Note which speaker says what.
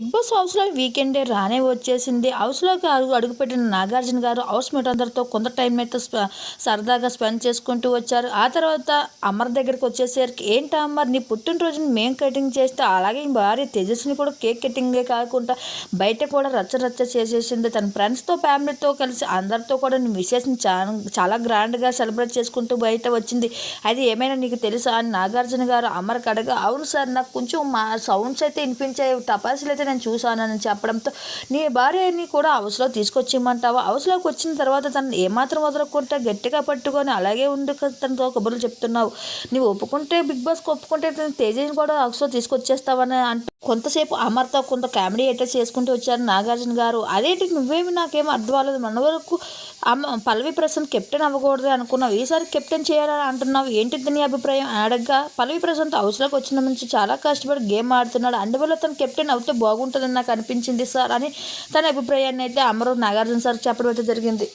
Speaker 1: Big boss హౌస్లో వీకెండే రానే వచ్చేసింది. హౌస్లోకి అడుగు అడుగుపెట్టిన నాగార్జున గారు హౌస్ మేట్ అందరితో కొంత టైం అయితే సరదాగా స్పెండ్ చేసుకుంటూ వచ్చారు. ఆ తర్వాత అమర్ దగ్గరికి వచ్చేసరికి ఏంటి అమర్ నీ పుట్టినరోజుని మేము కటింగ్ చేస్తే అలాగే భార్య తేజస్ని కూడా కేక్ కటింగే కాకుండా బయట కూడా రచ్చ రచ్చ చేసేసింది. తన ఫ్రెండ్స్తో ఫ్యామిలీతో కలిసి అందరితో కూడా నీ విశేషం చాలా చాలా గ్రాండ్గా సెలబ్రేట్ చేసుకుంటూ బయట వచ్చింది. అది ఏమైనా నీకు తెలుసా? అని నాగార్జున గారు అమర్కి అడగా అవును సార్ నాకు కొంచెం మా సౌండ్స్ అయితే వినిపించాయి. టపాసులు అయితే నేను చూశానని చెప్పడంతో నీ భార్యని కూడా హౌస్లో తీసుకొచ్చిమంటావా హౌస్లోకి వచ్చిన తర్వాత తను ఏమాత్రం వదలకుంటే గట్టిగా పట్టుకొని అలాగే ఉండి తనతో కబుర్లు చెప్తున్నావు. నువ్వు ఒప్పుకుంటే బిగ్ బాస్కి ఒప్పుకుంటే తను తేజని కూడా హౌస్లో తీసుకొచ్చేస్తావని అంటే కొంతసేపు అమర్తో కొంత కామెడీ అయితే చేసుకుంటూ వచ్చారు నాగార్జున గారు. అదేంటి నువ్వేమి నాకేం అర్థం అవ్వలేదు. మన వరకు అమ్మ పల్లవి ప్రశాంత్ కెప్టెన్ అవ్వకూడదు అనుకున్నావు. ఈసారి కెప్టెన్ చేయాలని అంటున్నావు. ఏంటి నీ అభిప్రాయం? అని అడగగా. పల్లవి ప్రశాంత్ హౌస్లోకి వచ్చిన నుంచి చాలా కష్టపడి గేమ్ ఆడుతున్నాడు. అందువల్ల తను కెప్టెన్ అవుతే బాగుంటుందని నాకు అనిపించింది సార్ అని తన అభిప్రాయాన్ని అయితే అమరు నాగార్జున సార్ చెప్పడం అయితే జరిగింది.